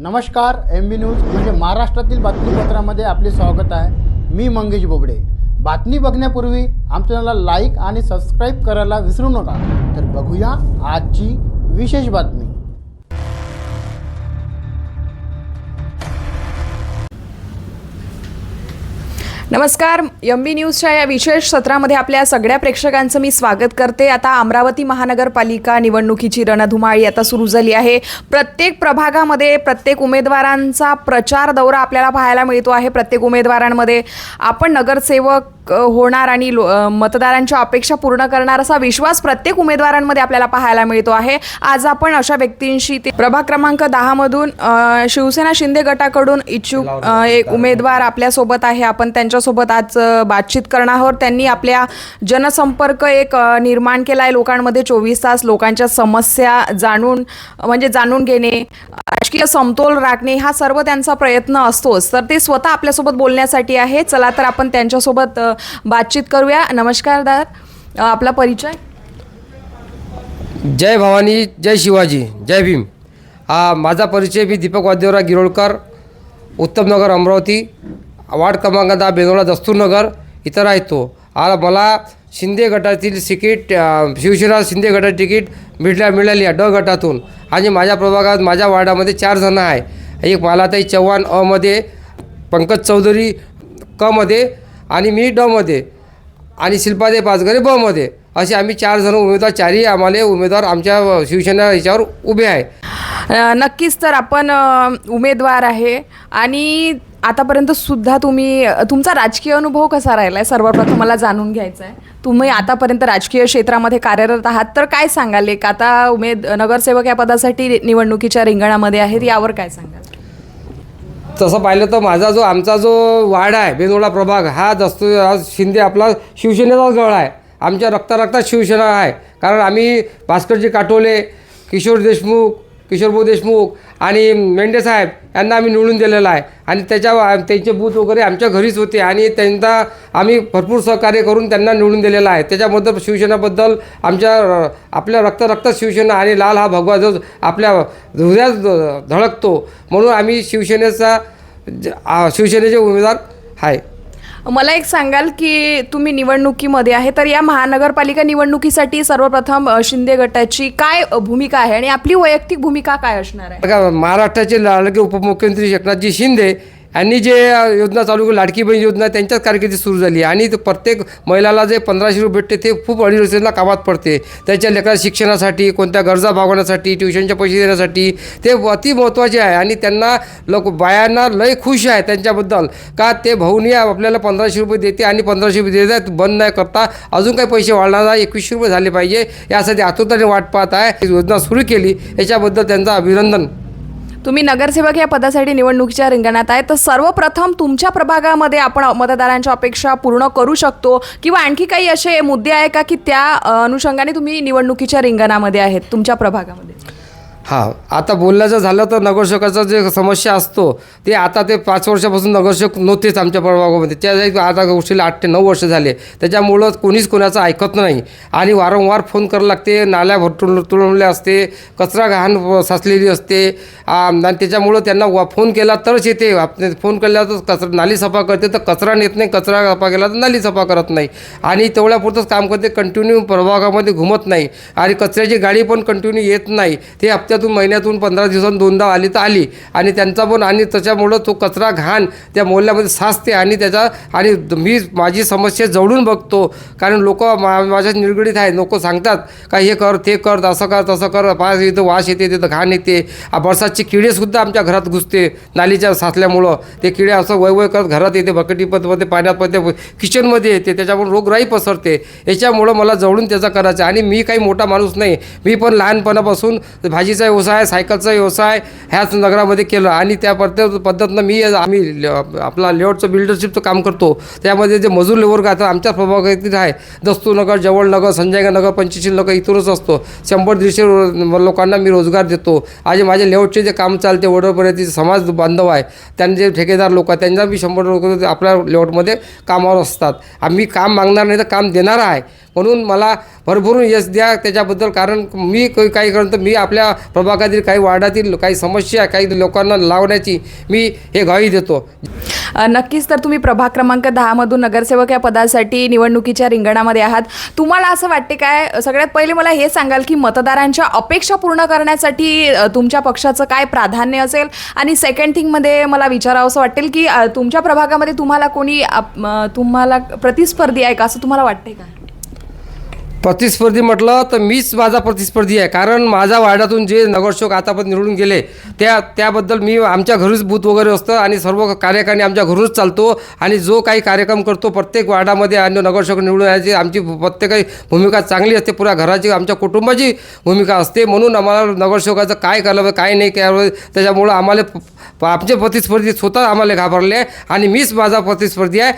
नमस्कार एम बी न्यूज म्हणजे महाराष्ट्रातील बातमीपत्रामध्ये आपले स्वागत आहे. मी मंगेश बोबडे. बातमी बघण्यापूर्वी आमच्या चॅनलला लाईक आणि सबस्क्राईब करायला विसरू नका. तर बघूया आजची विशेष बातमी. नमस्कार एम बी न्यूजच्या या विशेष सत्रामध्ये आपल्या सगळ्या प्रेक्षकांचं मी स्वागत करते. आता अमरावती महानगरपालिका निवडणुकीची रणधुमाळी आता सुरू झाली आहे. प्रत्येक प्रभागामध्ये प्रत्येक उमेदवारांचा प्रचार दौरा आपल्याला पाहायला मिळतो आहे. प्रत्येक उमेदवारांमध्ये आपण नगरसेवक होणार आणि लो- मतदारांच्या अपेक्षा पूर्ण करणार असा विश्वास प्रत्येक उमेदवारांमध्ये आपल्याला पाहायला मिळतो आहे. आज आपण अशा व्यक्तींशी ते प्रभाग क्रमांक दहामधून शिवसेना शिंदे गटाकडून इच्छुक एक उमेदवार आपल्यासोबत आहे. आपण त्यांच्यासोबत आज बातचीत करणार आहोत. त्यांनी आपल्या जनसंपर्क एक निर्माण केला आहे लोकांमध्ये चोवीस तास. लोकांच्या समस्या जाणून म्हणजे जाणून घेणे राजकीय समतोल राखणे हा सर्व त्यांचा प्रयत्न असतोच. तर ते स्वतः आपल्यासोबत बोलण्यासाठी आहे. चला तर आपण त्यांच्यासोबत बातचीत करूया. नमस्कार दादा. आपला परिचय? जय भवानी जय शिवाजी जय भीम. हा माझा परिचय मी दीपक वाद्यवराव गिरोळकर उत्तमनगर अमरावती वार्ड क्रमांक दहा बेनोळा दस्तूरनगर इथं राहतो. आ मला शिंदे गटातील तिकीट शिवसेना शिंदे गटाची तिकीट मिळल्या मिळाली ड गटातून. आणि माझ्या प्रभागात माझ्या वार्डामध्ये चार जणं आहे. एक मालाताई चव्हाण अमध्ये पंकज चौधरी कमध्ये आणि मी डमध्ये. आणि शिल्पादे पाचगरे बमध्ये. असे आम्ही चार जण उमेदवार चारही आम्हाला उमेदवार आमच्या शिवसेना याच्यावर उभे आहे. नक्कीच तर आपण उमेदवार आहे. आणि आतापर्यंत सुद्धा तुम्ही तुमचा राजकीय अनुभव कसा राहिला आहे सर्वप्रथम मला जाणून घ्यायचा आहे तुम्ही आतापर्यंत राजकीय क्षेत्रामध्ये कार्यरत आहात तर काय सांगाल? एक आता उमेद नगरसेवक या पदासाठी निवडणुकीच्या रिंगणामध्ये आहेत यावर काय सांगाल? तसं पाहिलं तर माझा जो आमचा जो वाड आहे बेनोडा प्रभाग हा दस्तू हा शिंदे आपला शिवसेनेचाच गळ आहे. आमच्या रक्ता शिवसेना आहे. कारण आम्ही भास्करजी काटोले किशोर देशमुख किशोरभाऊ देशमुख आणि मेंढे साहेब यांना आम्ही निवडून दिलेला आहे. आणि त्याच्या त्यांचे बूथ वगैरे आमच्या घरीच होते आणि त्यांना आम्ही भरपूर सहकार्य करून त्यांना निवडून दिलेलं आहे. त्याच्याबद्दल शिवसेनाबद्दल आमच्या आपल्या रक्त रक्त शिवसेना आणि लाल हा भगवा जो आपल्या हृदयात धडकतो. म्हणून आम्ही शिवसेनेचा ज- आ, शिवसेनेचे उमेदवार आहे मला एक सांगाल की तुम्ही निवडणुकीमध्ये आहे तर या महानगरपालिका निवडणुकीसाठी सर्वप्रथम अ, शिंदे गटाची काय अ, भूमिका आहे आणि आपली वैयक्तिक भूमिका काय असणार आहे? बघा महाराष्ट्राचे लाडके उपमुख्यमंत्री एकनाथजी शिंदे यांनी जे योजना चालू केली लाडकी बहीण योजना त्यांच्याच कारकिर्दी सुरू झाली. आणि प्रत्येक महिलाला जे पंधराशे रुपये भेटते ते खूप अडीअडचणीला कामात पडते. त्याच्या लेकरा शिक्षणासाठी कोणत्या गरजा भागवण्यासाठी ट्युशनच्या पैसे देण्यासाठी ते अति महत्त्वाचे आहे. आणि त्यांना लोक बायांना लय खुश आहे त्यांच्याबद्दल. का ते भाऊनी आपल्याला पंधराशे रुपये देते आणि पंधराशे रुपये देतात बंद नाही करता अजून काही पैसे वाढणार नाही एकवीसशे रुपये झाले पाहिजे. यासाठी आतुरताने वाट पाहत आहे. योजना सुरू केली. याच्याबद्दल त्यांचं अभिनंदन. तुम्ही नगरसेवक या पदासाठी निवडणुकीच्या रिंगणात आहे. तर सर्वप्रथम तुमच्या प्रभागामध्ये आपण मतदारांच्या अपेक्षा पूर्ण करू शकतो किंवा आणखी काही असे मुद्दे आहे का की त्या अनुषंगाने तुम्ही निवडणुकीच्या रिंगणामध्ये आहेत तुमच्या प्रभागामध्ये? हां आता बोलण्याचं झालं तर नगरसेवकाचा जे समस्या असतो ते आता ते पाच वर्षापासून नगरसेवक नव्हतेच आमच्या प्रभागामध्ये त्या आता गोष्टीला आठ ते नऊ वर्ष झाले. त्याच्यामुळं कोणीच कोणाचं ऐकत नाही. आणि वारंवार फोन करावं लागते नाल्या भरटून तुळवल्या असते कचरा घाण साचलेली असते. आणि त्याच्यामुळं त्यांना वा फोन केला तरच येते. आप- फोन केला तर कचरा नाली सफा करते तर कचरा नेत नाही कचरा सफा केला तर नाली सफा करत नाही. आणि तेवढ्यापुरतंच काम करते कंटिन्यू प्रभागामध्ये घुमत नाही. आणि कचऱ्याची गाडी पण कंटिन्यू येत नाही. ते हप्त्यातून महिन्यातून पंधरा दिवसांनी दोनदा आली तर आली. आणि त्यांचा पण आणि त्याच्यामुळं तो कचरा घाण त्या मोहल्ल्यामध्ये साचते आणि त्याचा आणि मी माझी समस्या जवळून बघतो. कारण लोक मा माझ्या निगडीत आहे लोक सांगतात का हे कर ते कर असं कर तसं कर. पास इथं वास येते तिथं घाण येते. बरसातचे किडेसुद्धा आमच्या घरात घुसते नालीच्या साचल्यामुळं. ते किडे असं वयवय करत घरात येते बकेटीपतमध्ये पाण्यात ते किचनमध्ये येते. त्याच्यामुळे रोगराई पसरते. याच्यामुळं मला जवळून त्याचा करायचं आहे. आणि मी काही मोठा माणूस नाही. मी पण लहानपणापासून भाजीचा व्यवसाय सायकलचा व्यवसाय ह्याच नगरामध्ये केलं. आणि त्या पद्धत पद्धतीनं मी आम्ही आपला लेआउटचं बिल्डरशिपचं काम करतो. त्यामध्ये जे मजूर लेवर आता आमच्या प्रभागातील आहे. दस्तूनगर जवळनगर संजयनगर पंचशील नगर इथूनच असतो. शंभर दीडशे लोकांना मी रोजगार देतो. आणि माझे लेआउटचे जे काम चालते वडोपर्यंत समाज बांधव आहे त्यांचे जे ठेकेदार लोक आहेत त्यांना मी शंभर लोक आपल्या लेआउटमध्ये कामावर असतात. आम्ही काम मागणार नाही तर काम देणार आहे. म्हणून मला भरभरून यश द्या त्याच्याबद्दल कारण मी काही करतो मी आपल्या प्रभागातील काही वार्डातील काही समस्या काही लोकांना लावण्याची मी हे ग्वाही देतो. नक्कीच तर तुम्ही प्रभाग क्रमांक दहामधून नगरसेवक या पदासाठी निवडणुकीच्या रिंगणामध्ये आहात. तुम्हाला असं वाटते काय? सगळ्यात पहिले मला हे सांगाल की मतदारांच्या अपेक्षा पूर्ण करण्यासाठी तुमच्या पक्षाचं काय प्राधान्य असेल? आणि सेकंड थिंगमध्ये मला विचारावं असं वाटेल की तुमच्या प्रभागामध्ये तुम्हाला कोणी तुम्हाला प्रतिस्पर्धी आहे का? असं तुम्हाला वाटते का? प्रतिस्पर्धी म्हटलं तर मीच माझा प्रतिस्पर्धी आहे. कारण माझ्या वार्डातून जे नगरसेवक आतापर्यंत निवडून गेले त्या त्याबद्दल मी आमच्या घरीच बूथ वगैरे असतं आणि सर्व कार्यकारणी आमच्या घरूनच चालतो आणि जो काही कार्यक्रम करतो प्रत्येक वार्डामध्ये आणि नगरसेवक निवडून यायची आमची प्रत्येकाची भूमिका चांगली असते. पुऱ्या घराची आमच्या कुटुंबाची भूमिका असते. म्हणून आम्हाला नगरसेवकाचं काय करावं काय नाही करावं त्याच्यामुळं आम्हाला प- आमचे प्रतिस्पर्धी स्वतः आम्हाला घाबरले आणि मीच माझा प्रतिस्पर्धी आहे.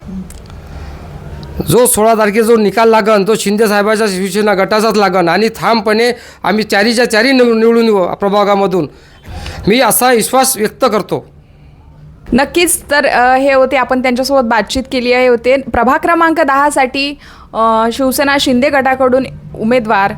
जो सोळा तारखेचा जो निकाल लागन तो शिंदे साहेबाच्या शिवसेना गटाचाच लागन आणि ठामपणे आम्ही चारीच्या चारी निवडून येऊ प्रभागामधून. मी असा विश्वास व्यक्त करतो. नक्कीच तर हे होते आपण त्यांच्यासोबत बातचीत केली आहे. होते प्रभाग क्रमांक दहासाठी शिवसेना शिंदे गटाकडून उमेदवार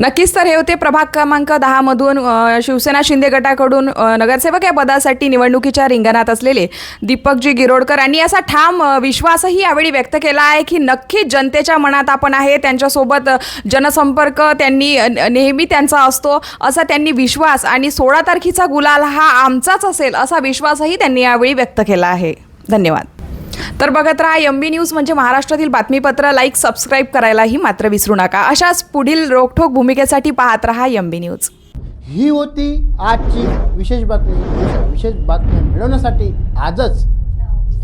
नक्कीच तर हे होते प्रभाग क्रमांक दहामधून शिवसेना शिंदे गटाकडून नगरसेवक या पदासाठी निवडणुकीच्या रिंगणात असलेले दीपकजी गिरोडकर यांनी असा ठाम विश्वासही यावेळी व्यक्त केला आहे की नक्कीच जनतेच्या मनात आपण आहे त्यांच्यासोबत जनसंपर्क त्यांनी नेहमी त्यांचा असतो असा त्यांनी विश्वास आणि सोळा तारखेचा गुलाल हा आमचाच असेल असा विश्वासही त्यांनी यावेळी व्यक्त केला आहे. धन्यवाद. तर बघत राहा एम बी न्यूज म्हणजे महाराष्ट्रातील बातमीपत्र. लाईक सबस्क्राईब करायलाही मात्र विसरू नका. अशाच पुढील रोखठोक भूमिकेसाठी पाहत राहा एम बी न्यूज ही होती आजची विशेष बातमी. विशेष बातम्या मिळवण्यासाठी आजच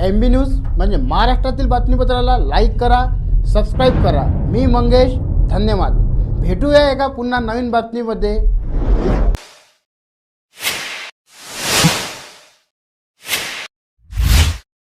एम बी न्यूज म्हणजे महाराष्ट्रातील बातमीपत्राला लाईक करा सबस्क्राईब करा. मी मंगेश धन्यवाद. भेटूया एका पुन्हा नवीन बातमीमध्ये.